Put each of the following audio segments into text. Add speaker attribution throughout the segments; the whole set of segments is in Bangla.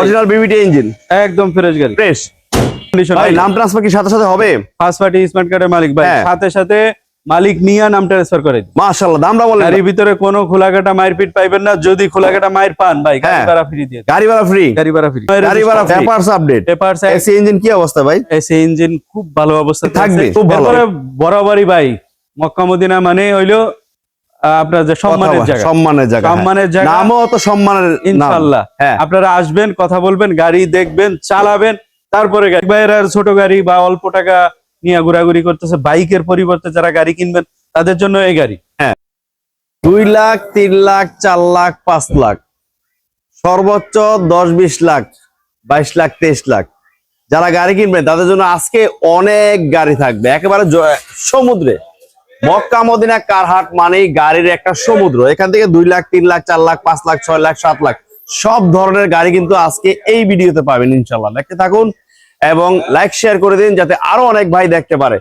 Speaker 1: অরিজিনাল বিবিটি ইঞ্জিন
Speaker 2: একদম ফ্রেশ গাড়ি।
Speaker 1: ফ্রেশ
Speaker 2: কন্ডিশন
Speaker 1: ভাই নাম ট্রান্সফার কি সাথে সাথে হবে?
Speaker 2: ফার্স্ট পার্টি স্মার্ট কার্ডের মালিক ভাই।
Speaker 1: হ্যাঁ।
Speaker 2: সাথে সাথে মালিক নিয়ে নাম ট্রান্সফার করে
Speaker 1: মাশাআল্লাহ দামটা বলেন
Speaker 2: গাড়ির ভিতরে কোনো খোলাকাটা মায়ের পিট পাইবেন না। যদি খোলাকাটা মায়ের পান ভাই গাড়ি
Speaker 1: হ্যাঁ।
Speaker 2: ভাড়া ফ্রি দিয়ে
Speaker 1: গাড়ি ভাড়া ফ্রি
Speaker 2: গাড়ি ভাড়া ফ্রি
Speaker 1: গাড়ি ভাড়া papers update
Speaker 2: papers
Speaker 1: AC engine কি অবস্থা ভাই?
Speaker 2: এসি ইঞ্জিন খুব ভালো অবস্থা
Speaker 1: থাকবে, খুব ভালো।
Speaker 2: বরাবরই ভাই মক্কা মদিনা মানে হইল আপনার যে সম্মানের জায়গা।
Speaker 1: সম্মানের জায়গা হ্যাঁ।
Speaker 2: সম্মানের জায়গা।
Speaker 1: নামও তো সম্মানের নাম।
Speaker 2: ইনশাল্লাহ
Speaker 1: হ্যাঁ।
Speaker 2: আপনারা আসবেন কথা বলবেন গাড়ি দেখবেন চালাবেন তারপরে আর ছোট গাড়ি বা অল্প টাকা নিয়ে ঘোরাঘুরি করতেছে বাইকের পরিবর্তে যারা গাড়ি কিনবেন তাদের জন্য এই গাড়ি। হ্যাঁ।
Speaker 1: দুই লাখ তিন লাখ চার লাখ পাঁচ লাখ। সর্বোচ্চ দশ বিশ লাখ বাইশ লাখ তেইশ লাখ। যারা গাড়ি কিনবেন তাদের জন্য আজকে অনেক গাড়ি থাকবে। একেবারে সমুদ্রে। মক্কা, মদিনা, কারহাট মানেই গাড়ির একটা সমুদ্র। এখান থেকে দুই লাখ, তিন লাখ, চার লাখ, পাঁচ লাখ, ছয় লাখ, সাত লাখ, সব ধরনের গাড়ি কিন্তু আজকে এই ভিডিওতে পাবেন ইনশাল্লাহ দেখতে থাকুন এবং লাইক শেয়ার করে দিন যাতে আরও অনেক ভাই দেখতে পারে।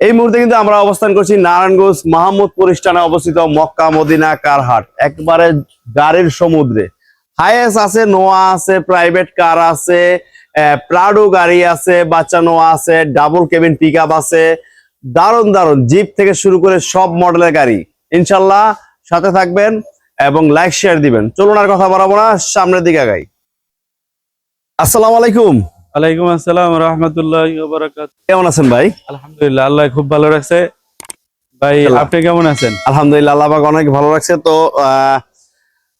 Speaker 1: এই মুহূর্তে কিন্তু আমরা অবস্থান করছি নারায়ণগঞ্জ মাহমুদ স্থানে অবস্থিত মক্কা, মদিনা, কারহাট। একবারে গাড়ির সমুদ্রে। হাইয়েস আছে নোয়া আছে প্রাইভেট কার আছে প্রাডো গাড়ি আছে, বাচ্চা নোয়া আছে ডাবল কেবিন পিক আছে। দারুণ দারুণ। জিপ থেকে শুরু করে সব মডেলের গাড়ি। ইনশাল্লাহ সাথে থাকবেন এবং লাইক শেয়ার দিবেন। চলুন আর কথা বাড়াবো না সামনের দিকে আগাই। আসসালামু আলাইকুম।
Speaker 2: আলাইকুম আসসালাম রহমতুল্লাহ
Speaker 1: কেমন আছেন ভাই?
Speaker 2: আলহামদুলিল্লাহ আল্লাহ খুব ভালো রাখছে। ভাই আপনি কেমন আছেন?
Speaker 1: আলহামদুলিল্লাহ আল্লাহ অনেক ভালো লাগছে তো আহ,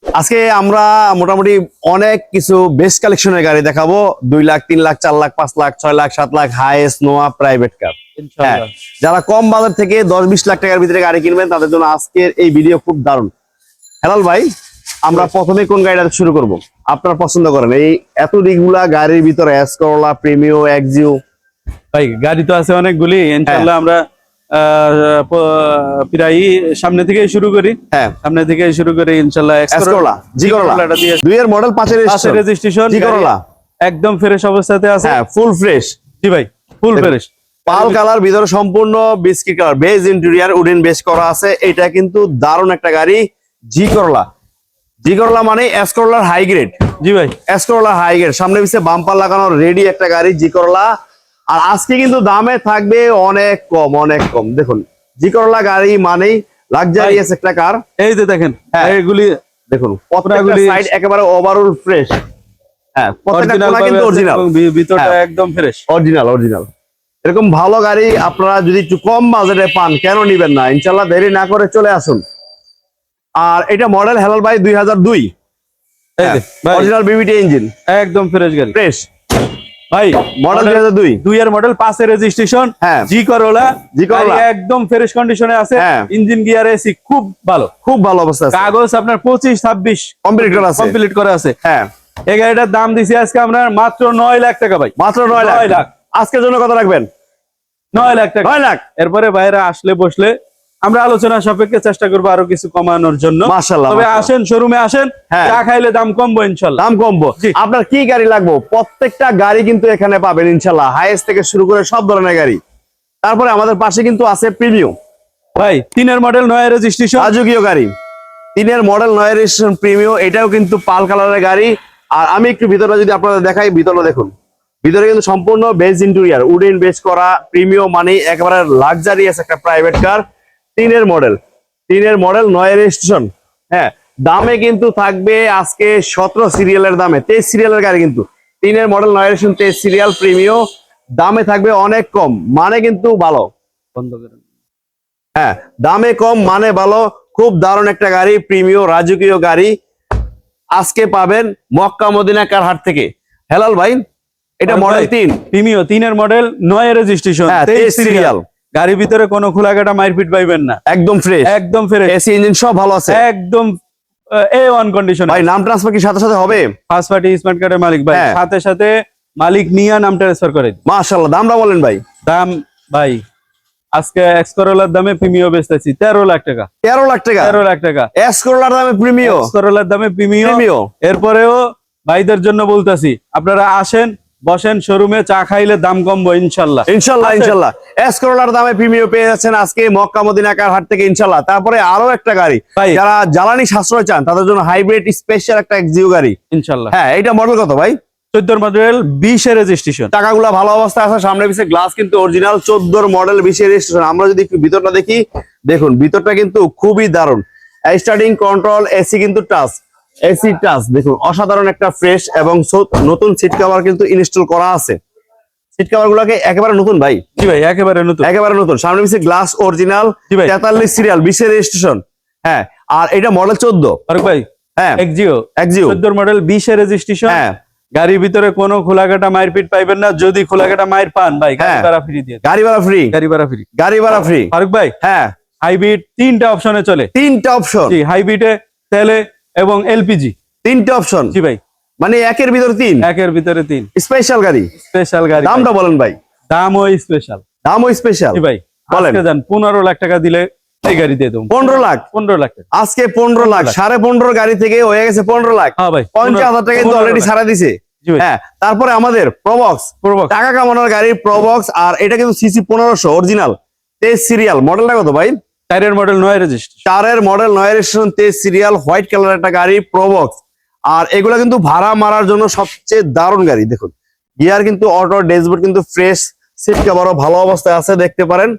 Speaker 1: আজকে আমরা মোটামুটি অনেক কিছু বেস্ট কালেকশনের গাড়ি দেখাবো। দুই লাখ তিন লাখ চার লাখ পাঁচ লাখ ছয় লাখ সাত lakh highest Noah private car যারা কম বাজার থেকে দশ বিশ লাখ টাকার ভিতরে গাড়ি কিনবেন তাদের জন্য আজকের এই ভিডিও খুব দারুণ। হেলাল ভাই আমরা প্রথমে কোন গাড়িটা শুরু করব? আপনার পছন্দ করেন। এই এত দিকগুলা গাড়ির ভিতরে এস করলা প্রিমিও এক্সিও
Speaker 2: ভাই গাড়ি তো আছে অনেকগুলি। ইনশাআল্লাহ আমরা প্রায় সামনে থেকেই শুরু করি।
Speaker 1: হ্যাঁ।
Speaker 2: সামনে থেকেই শুরু করি ইনশাআল্লাহ
Speaker 1: এস করলা জি করলা
Speaker 2: দিয়ে
Speaker 1: দুই এর মডেল পাঁচের
Speaker 2: রেজিস্ট্রেশন
Speaker 1: জি করলা
Speaker 2: একদম ফ্রেশ অবস্থাতে আছে।
Speaker 1: হ্যাঁ ফুল ফ্রেশ
Speaker 2: জি ভাই ফুল ফ্রেশ
Speaker 1: পাল কালার ভিতরে সম্পূর্ণ biscuit colour beige interior wooden base করা আছে। এটা কিন্তু দারুণ একটা গাড়ি জি করলা জি করলা মানে এস করলার হাই গ্রেড
Speaker 2: জি ভাই।
Speaker 1: এস করলা হাই গ্রেড সামনে পিছে বাম্পার লাগানো রেডি একটা গাড়ি জি করলা আর আজকে কিন্তু দামে থাকবে অনেক কম অনেক কম। দেখুন জি করলা গাড়ি মানেই লাক্সারিয়াস একটা কার
Speaker 2: এই যে দেখেন
Speaker 1: হ্যাঁ।
Speaker 2: এগুলি
Speaker 1: দেখুন
Speaker 2: পুরাগুলি-
Speaker 1: সাইড একেবারে ওভারঅল ফ্রেশ হ্যাঁ প্রত্যেকটা কিন্তু অরিজিনাল
Speaker 2: ভিতরটা
Speaker 1: হ্যাঁ।
Speaker 2: একদম ফ্রেশ
Speaker 1: অরিজিনাল অরিজিনাল এরকম ভালো গাড়ি আপনারা যদি একটু কম বাজেটে পান কেন নিবেন না? ইনশাল্লাহ দেরি না করে চলে আসুন। আর এটা মডেল হেলাল ভাই দুই হাজার দুই।
Speaker 2: এই যে ভাই।
Speaker 1: অরিজিনাল বিবিটি ইঞ্জিন
Speaker 2: একদম ফ্রেশ গাড়ি।
Speaker 1: ফ্রেশ
Speaker 2: ভাই
Speaker 1: মডেল দুই হাজার দুই।
Speaker 2: দুই এর মডেল রেজিস্ট্রেশন
Speaker 1: হ্যাঁ।
Speaker 2: জি করোলা
Speaker 1: জি করোলা।
Speaker 2: একদম ফ্রেশ কন্ডিশনে আছে।
Speaker 1: হ্যাঁ।
Speaker 2: ইঞ্জিন গিয়ার এসি খুব ভালো।
Speaker 1: খুব ভালো অবস্থা
Speaker 2: কাগজ আপনার পঁচিশ ছাব্বিশ
Speaker 1: কমপ্লিট করা আছে।
Speaker 2: কমপ্লিট করে আছে।
Speaker 1: হ্যাঁ।
Speaker 2: এই গাড়িটার দাম দিছি আজকে আমরা মাত্র নয় লাখ টাকা ভাই।
Speaker 1: মাত্র নয় লাখ।
Speaker 2: নয় লাখ।
Speaker 1: আজকের জন্য কত রাখবেন?
Speaker 2: নয় লাখ টাকা।
Speaker 1: নয় লাখ।
Speaker 2: এরপরে বাইরে আসলে বসলে আমরা আলোচনা সাপেক্ষে চেষ্টা করব আরও কিছু কমানোর জন্য। তবে। আসেন শোরুমে আসেন
Speaker 1: হ্যাঁ।
Speaker 2: চা খাইলে দাম কমবো ইনশাল্লাহ।
Speaker 1: দাম কমবো। আপনার কি গাড়ি লাগবো? প্রত্যেকটা গাড়ি কিন্তু এখানে পাবেন ইনশাল্লাহ হাইয়েস্ট থেকে শুরু করে সব ধরনের গাড়ি। তারপরে আমাদের পাশে কিন্তু আছে প্রিমিয়াম
Speaker 2: ভাই তিনের মডেল নয় রেজিস্ট্রেশন
Speaker 1: রাজকীয় গাড়ি। তিনের মডেল নয় রেজিস্ট্রেশন প্রিমিয়াম এটাও কিন্তু পাল কালারের গাড়ি। আর আমি একটু ভিতরে যদি আপনাদের দেখাই ভিতরে দেখুন। ভিতরে কিন্তু সম্পূর্ণ বেজ ইন্টেরিয়ার উডেন বেজ করা প্রিমিয়াম মানে একেবারে লাক্সারিয়াস একটা প্রাইভেট কার তিনের মডেল তিনের মডেল নয় রেজিস্ট্রেশন হ্যাঁ দামে কিন্তু থাকবে আজকে সতেরো সিরিয়ালের দামে, তেইশ সিরিয়ালের গাড়ি কিন্তু তিনের মডেল নয় রেজিস্ট্রেশন তেইশ সিরিয়াল প্রিমিয়াম দামে থাকবে অনেক কম মানে কিন্তু ভালো।
Speaker 2: বন্ধ
Speaker 1: হ্যাঁ দামে কম মানে ভালো, খুব দারুণ একটা গাড়ি প্রিমিয় রাজকীয় গাড়ি, আজকে পাবেন মক্কা মদিনা কারহাট থেকে। হেলাল ভাই এটা মডেল তিন।
Speaker 2: প্রিমিও তিনের মডেল নয় রেজিস্ট্রেশন
Speaker 1: হ্যাঁ,
Speaker 2: তেইশ সিরিয়াল গাড়ির ভিতরে কোনো খোলাকাটা মারপিট পাইবেন না।
Speaker 1: একদম ফ্রেশ
Speaker 2: একদম ফ্রেশ
Speaker 1: এসি ইঞ্জিন সব ভালো আছে।
Speaker 2: একদম এ ওয়ান কন্ডিশন
Speaker 1: ভাই নাম ট্রান্সফার কি সাথে সাথে হবে?
Speaker 2: ফার্স্ট পার্টি স্মার্ট কার্ডের মালিক ভাই।
Speaker 1: হ্যাঁ।
Speaker 2: সাথে সাথে মালিক নিয়ে নাম ট্রান্সফার করে। দিই।
Speaker 1: মাশাল্লাহ দামটা বলেন ভাই।
Speaker 2: দাম ভাই আজকে এক্স করোলার দামে প্রিমিও বেচতেছি তেরো লাখ টাকা।
Speaker 1: তেরো লাখ টাকা?
Speaker 2: তেরো লাখ টাকা।
Speaker 1: এস করোলার দামে প্রিমিয়
Speaker 2: এক্স করোলার দামে প্রিমিও।
Speaker 1: প্রিমিয়
Speaker 2: এরপরেও ভাইদের জন্য বলতাছি আপনারা আসেন বসেন শোরুমে চা খাইলে দাম কমবো ইনশাল্লাহ।
Speaker 1: ইনশাল্লাহ ইনশাল্লাহ। এস করোলার দামে প্রিমিয়াম পেয়ে যাচ্ছেন আজকে মক্কা মদিনাকার হাট থেকে ইনশাল্লাহ। তারপরে আরও একটা গাড়ি। যারা জ্বালানি সাশ্রয় চান তাদের জন্য হাইব্রিড স্পেশাল একটা এক্সিও গাড়ি।
Speaker 2: ইনশাল্লাহ।
Speaker 1: হ্যাঁ এটা মডেল কত ভাই?
Speaker 2: চোদ্দোর মডেল বিশে রেজিস্ট্রেশন
Speaker 1: টাকাগুলো ভালো অবস্থায় আছে সামনে পিছিয়ে গ্লাস কিন্তু অরিজিনাল চোদ্দোর মডেল বিশের রেজিস্ট্রেশন আমরা যদি একটু ভিতরটা দেখি দেখুন ভিতরটা কিন্তু খুবই দারুণ। স্টার্টিং কন্ট্রোল এসি কিন্তু টাচ এসি টাচ দেখুন অসাধারণ একটা ফ্রেশ এবং নতুন সিট কভার কিন্তু ইনস্টল করা আছে। সিট কভার গুলোকে একেবারে নতুন ভাই?
Speaker 2: জি ভাই একেবারে নতুন।
Speaker 1: একেবারে নতুন। সামনে পিছিয়ে গ্লাস অরিজিনাল তেতাল্লিশ সিরিয়াল বিশের রেজিস্ট্রেশন হ্যাঁ আর এটা মডেল চোদ্দ।
Speaker 2: ফারুক ভাই
Speaker 1: হ্যাঁ
Speaker 2: এক্সিও
Speaker 1: এক্সিও
Speaker 2: চোদ্দোর মডেল বিশে রেজিস্ট্রেশন
Speaker 1: হ্যাঁ।
Speaker 2: গাড়ির ভিতরে কোনো খোলাকাটা মায়ের পিট পাইবেন না। যদি খোলাকাটা মায়ের পান ভাই গাড়ি
Speaker 1: হ্যাঁ।
Speaker 2: ভাড়া ফ্রি দিয়ে
Speaker 1: গাড়ি ভাড়া ফ্রি
Speaker 2: গাড়ি ভাড়া ফ্রি
Speaker 1: গাড়ি ভাড়া ফ্রি
Speaker 2: ফারুক ভাই
Speaker 1: হ্যাঁ।
Speaker 2: হাইব্রিড তিনটা অপশনে চলে।
Speaker 1: তিনটা অপশন
Speaker 2: জি হাইব্রিডে তেলে এবং এলপিজি।
Speaker 1: তিনটা অপশন?
Speaker 2: জি ভাই।
Speaker 1: মানে একের ভিতরে তিন?
Speaker 2: একের ভিতরে তিন।
Speaker 1: স্পেশাল গাড়ি?
Speaker 2: স্পেশাল গাড়ি
Speaker 1: দামটা বলেন ভাই।
Speaker 2: দামও স্পেশাল।
Speaker 1: দামও স্পেশাল?
Speaker 2: জি ভাই।
Speaker 1: বলেন।
Speaker 2: আজকে যান পনেরো লাখ টাকা দিলে এই গাড়ি দিয়ে দেবো।
Speaker 1: পনেরো লাখ?
Speaker 2: পনেরো লাখ
Speaker 1: আজকে পনেরো লাখ। সাড়ে পনেরো গাড়ি থেকে হয়ে গেছে পনেরো লাখ।
Speaker 2: হ্যাঁ ভাই
Speaker 1: পঞ্চাশ হাজার টাকা কিন্তু অলরেডি। ছাড়া দিছে। হ্যাঁ তারপরে আমাদের প্রবক্স টাকা কামানোর গাড়ির প্রবক্স আর এটা কিন্তু সিসি পনেরোশো অরিজিনাল তেজ সিরিয়াল মডেলটা কত ভাই?
Speaker 2: টায়ারের মডেল নয় রেজিস্ট্রেশন
Speaker 1: চারের মডেল নয় রেজিস্ট্রেশন তেজ সিরিয়াল হোয়াইট কালার একটা গাড়ি প্রবক্স আর এগুলো কিন্তু ভাড়া মারার জন্য সবচেয়ে দারুণ গাড়ি দেখুন। গিয়ার কিন্তু অটো ড্যাশবোর্ড কিন্তু ফ্রেশ সিট কভারও ভালো অবস্থায় আছে দেখতে পারেন।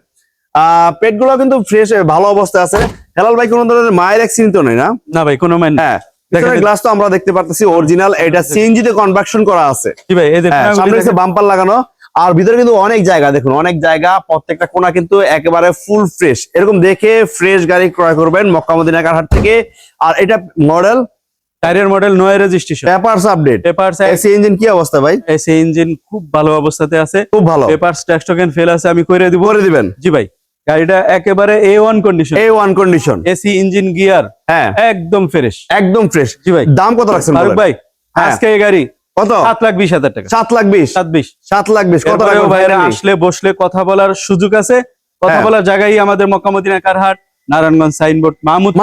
Speaker 1: আহ পেটগুলো কিন্তু ফ্রেশ ভালো অবস্থায় আছে। হেলাল ভাই কোনো ধরনের মায়ের অ্যাক্সিডেন্ট তো নেই না?
Speaker 2: না ভাই কোনো মাইন
Speaker 1: হ্যাঁ গ্লাস তো আমরা দেখতে পারতেছি অরিজিনাল এটা সিএনজি তে কনভার্সন করা আছে।
Speaker 2: জি ভাই এই যে
Speaker 1: হ্যাঁ, সামনে। বাম্পার লাগানো আর ভিতরে কিন্তু অনেক জায়গা দেখুন অনেক জায়গা প্রত্যেকটা কোনা কিন্তু একেবারে ফুল ফ্রেশ এরকম দেখে ফ্রেশ গাড়ি ক্রয় করবেন মক্কা মদিনা হাট থেকে। আর এটা মডেল
Speaker 2: টায়ারের মডেল নয় registration
Speaker 1: papers update
Speaker 2: papers
Speaker 1: AC engine কি অবস্থা ভাই?
Speaker 2: এসি ইঞ্জিন খুব ভালো অবস্থাতে আছে।
Speaker 1: খুব ভালো।
Speaker 2: পেপারস ট্যাক্স টোকেন ফেল আছে আমি করে দিব।
Speaker 1: করে দিবেন।
Speaker 2: জি ভাই গাড়িটা একেবারে A one condition
Speaker 1: A one condition
Speaker 2: AC engine gear
Speaker 1: হ্যাঁ।
Speaker 2: একদম ফ্রেশ
Speaker 1: একদম ফ্রেশ
Speaker 2: জি ভাই।
Speaker 1: দাম কত রাখছেন?
Speaker 2: ভাই
Speaker 1: হ্যাঁ।
Speaker 2: আজকে এই গাড়ি
Speaker 1: কত?
Speaker 2: সাত লাখ বিশ হাজার টাকা।
Speaker 1: সাত লাখ বিশ?
Speaker 2: সাত বিশ।
Speaker 1: সাত লাখ বিশ। কত
Speaker 2: ভাইরা আসলে বসলে কথা বলার সুযোগ আছে। কথা
Speaker 1: হ্যাঁ।
Speaker 2: বলার জায়গায় আমাদের মক্কামদিনা কারহাট নারায়ণগঞ্জ সাইনবোর্ড মাহমুদ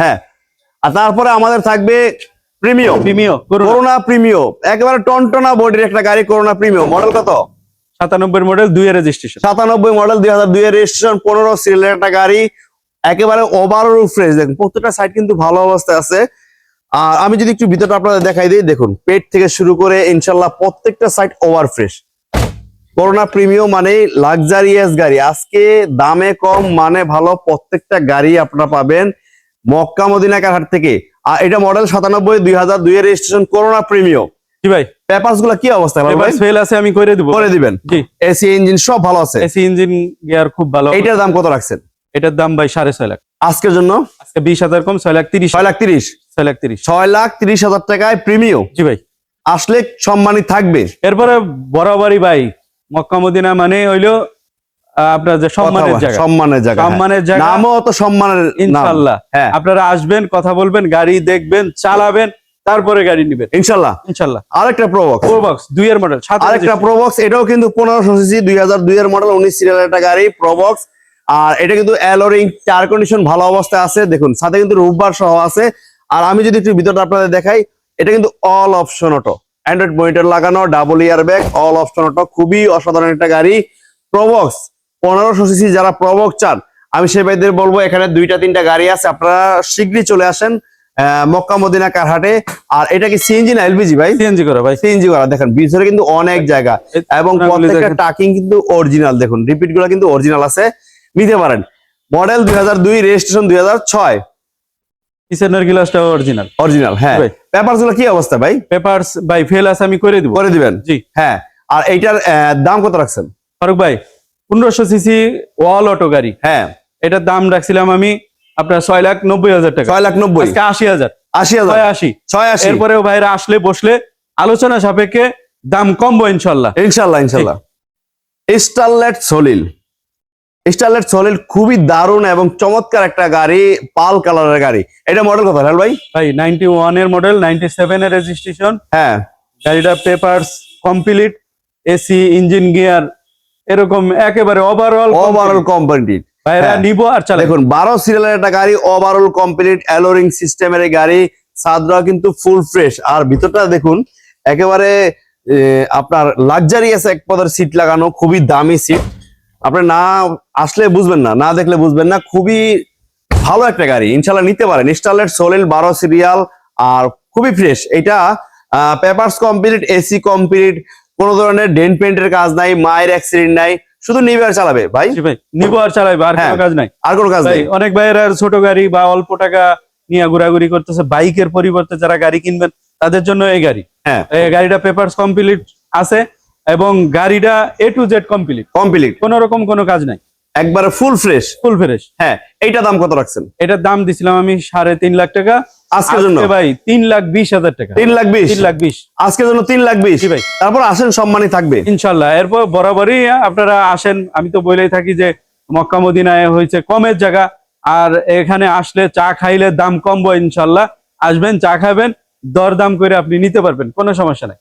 Speaker 1: হ্যাঁ। আর তারপরে আমাদের থাকবে
Speaker 2: প্রিমিও
Speaker 1: করোনা একেবারে টনটনা বডির একটা গাড়ি করোনা প্রিমিয়ম। মডেল কত?
Speaker 2: সাতানব্বই মডেল দুই রেজিস্ট্রেশন
Speaker 1: সাতানব্বই মডেল দুই হাজার দুই এর রেজিস্ট্রেশন পনেরো সিরিয়ালের একটা গাড়ি। একেবারে ওভারঅল ফ্রেশ দেখুন প্রত্যেকটা সাইড কিন্তু ভালো অবস্থায় আছে। আর আমি যদি একটু ভিতরটা আপনাদের দেখাই দিই দেখুন পেট থেকে শুরু করে ইনশাল্লাহ প্রত্যেকটা side over fresh corona premium মানে লাক্সারিয়াস গাড়ি। আজকে দামে কম মানে ভালো প্রত্যেকটা গাড়ি আপনারা পাবেন মক্কা মদিনা কারহাট থেকে। আর এটা মডেল সাতানব্বই দুই হাজার দুই এর রেজিস্ট্রেশন করোনা প্রিমিয়াম
Speaker 2: জি ভাই।
Speaker 1: পেপারসগুলা কি অবস্থা ভাই?
Speaker 2: ফেল আছে আমি করে দিব।
Speaker 1: করে দিবেন।
Speaker 2: জি।
Speaker 1: এসি ইঞ্জিন সব ভালো আছে।
Speaker 2: এসি ইঞ্জিন গিয়ার খুব ভালো।
Speaker 1: এইটার দাম কত রাখছেন?
Speaker 2: এটার দাম ভাই সাড়ে ছয় লাখ।
Speaker 1: আজকের জন্য?
Speaker 2: আজকে বিশ হাজার কম ছয় লাখ তিরিশ।
Speaker 1: ছয় লাখ তিরিশ।
Speaker 2: ছয় লাখ তিরিশ।
Speaker 1: ছয় লাখ তিরিশ হাজার টাকায় প্রিমিয়াম।
Speaker 2: জি ভাই।
Speaker 1: আসলে সম্মানিত থাকবে।
Speaker 2: এরপরে বরাবরই ভাই মক্কা মদিনা মানে হইল আপনার যে সম্মানের জায়গা।
Speaker 1: সম্মানের জায়গা হ্যাঁ।
Speaker 2: সম্মানের জায়গা।
Speaker 1: নামও অত সম্মানের নাম। হ্যাঁ।
Speaker 2: আপনারা আসবেন কথা বলবেন গাড়ি দেখবেন চালাবেন তারপরে গাড়ি নিবেন।
Speaker 1: ইনশাল্লাহ।
Speaker 2: ইনশাল্লাহ।
Speaker 1: আরেকটা প্রবক্স
Speaker 2: ফোর বক্স দুইয়ের মডেল
Speaker 1: আরেকটা প্রবক্স এটাও কিন্তু পনেরোশো সিসি দুই হাজার দুই এর মডেল উনিশ সিরিয়ালের একটা গাড়ি প্রবক্স আর এটা কিন্তু অ্যালোরিং টায়ার কন্ডিশন ভালো অবস্থায় আছে। দেখুন সাথে কিন্তু রূপবার সহ আছে। আর আমি যদি একটু ভিতরটা আপনাদের দেখাই এটা কিন্তু all option auto Android monitor লাগানো double airbag all option auto খুবই অসাধারণ একটা গাড়ি। প্রবক্স পনেরোশো সিসি যারা প্রবক্স চান আমি সে ভাইদের বলব এখানে দুইটা তিনটা গাড়ি আছে আপনারা শীঘ্রই চলে আসেন আহ, মক্কা মদিনা কারহাটে। আর এটা কি সিএনজি না এলপিজি ভাই?
Speaker 2: সিএনজি করা ভাই।
Speaker 1: সিএনজি করা। দেখেন ভিতরে কিন্তু অনেক জায়গা। এবং প্রত্যেকটা টাকিং কিন্তু অরিজিনাল দেখুন রিপিটগুলো কিন্তু অরিজিনাল আছে। নিতে পারেন। মডেল দুই হাজার দুই রেজিস্ট্রেশন দুই হাজার ছয়।
Speaker 2: পিছনের গ্লাসটা অরিজিনাল
Speaker 1: অরিজিনাল হ্যাঁ।
Speaker 2: ভাই।
Speaker 1: পেপারগুলো কি অবস্থা ভাই?
Speaker 2: পেপারস ভাই ফেল আছে আমি করে দিব।
Speaker 1: করে দিবেন?
Speaker 2: জি।
Speaker 1: হ্যাঁ। আর এইটার দাম কত রাখছেন?
Speaker 2: ফারুক ভাই পনেরোশো সিসি ওয়াল অটো গাড়ি।
Speaker 1: হ্যাঁ।
Speaker 2: এটার দাম রাখছিলাম আমি আপনার ছয় লাখ নব্বই হাজার টাকা।
Speaker 1: ছয় লাখ নব্বই।
Speaker 2: আশি হাজার।
Speaker 1: আশি হাজার।
Speaker 2: আশি।
Speaker 1: ছয় আশি।
Speaker 2: এরপরেও ভাইরা আসলে বসলে আলোচনা সাপেক্ষে দাম কমবো ইনশাল্লাহ।
Speaker 1: ইনশাল্লাহ ইনশাল্লাহ। স্টারলেট সলিল। স্টারলেট সলিল খুবই দারুণ এবং চমৎকার একটা গাড়ি পাল কালারের গাড়ি। এটা মডেল কত হেল ভাই?
Speaker 2: ভাই নাইনটি ওয়ানের মডেল নাইনটি সেভেন এর রেজিস্ট্রেশন
Speaker 1: হ্যাঁ।
Speaker 2: গাড়িটা papers complete AC engine gear এরকম একেবারে ওভারঅল
Speaker 1: ওভারঅল
Speaker 2: ভাইরা
Speaker 1: হ্যাঁ।
Speaker 2: নিবো আর চালাবো।
Speaker 1: দেখুন বারো সিরিয়ালের একটা গাড়ি ওভারঅল কমপ্লিট অ্যালোরিং সিস্টেমের এই গাড়ি সাদরা কিন্তু ফুল ফ্রেশ আর ভিতরটা দেখুন একেবারে আপনার লাক্সারিয়াস এক পদের সিট লাগানো খুবই দামি সিট আপনি না আসলে বুঝবেন না না দেখলে বুঝবেন না। খুবই ভালো একটা গাড়ি ইনশাল্লাহ নিতে পারেন। ইনস্টলের সোলেল বারো সিরিয়াল আর খুবই ফ্রেশ এটা পেপারস কমপ্লিট এসি কমপ্লিট কোনো ধরনের ডেন্ট পেন্টের কাজ নাই মায়ের অ্যাক্সিডেন্ট নাই শুধু নিবে আর চালাবে। ভাই?
Speaker 2: ভাই নিবো আর চালাইবো আর
Speaker 1: হ্যাঁ।
Speaker 2: কোনো কাজ নাই।
Speaker 1: আর কোনো কাজ
Speaker 2: নাই
Speaker 1: নেই।
Speaker 2: অনেক ভাইয়েরা ছোট গাড়ি বা অল্প টাকা নিয়ে ঘোরাঘুরি করতেছে বাইকের পরিবর্তে যারা গাড়ি কিনবেন তাদের জন্য এই গাড়ি।
Speaker 1: হ্যাঁ।
Speaker 2: এই গাড়িটা পেপারস কমপ্লিট আছে। এবং গাড়িটা A to Z complete
Speaker 1: complete
Speaker 2: কোন রকম কোনো কাজ নাই।
Speaker 1: একবারে ফুল ফ্রেশ
Speaker 2: ফুল ফ্রেশ
Speaker 1: হ্যাঁ এইটা দাম কত রাখছেন?
Speaker 2: এটার দাম দিছিলাম আমি সাড়ে তিন লাখ টাকা।
Speaker 1: আজকের জন্য?
Speaker 2: ভাই তিন লাখ বিশ হাজার টাকা।
Speaker 1: তিন লাখ বিশ?
Speaker 2: তিন লাখ বিশ।
Speaker 1: আজকের জন্য তিন লাখ বিশ?
Speaker 2: ভাই।
Speaker 1: তারপর আসেন সম্মানই থাকবে।
Speaker 2: ইনশাল্লাহ। এরপর বরাবরই আপনারা আসেন। আমি তো বলেই থাকি যে মক্কা মদিনায় হয়েছে কমের জায়গা। আর এখানে আসলে চা খাইলে দাম কমবো ইনশাল্লাহ। আসবেন চা খাবেন। দর দাম করে আপনি নিতে পারবেন। কোনো সমস্যা নাই।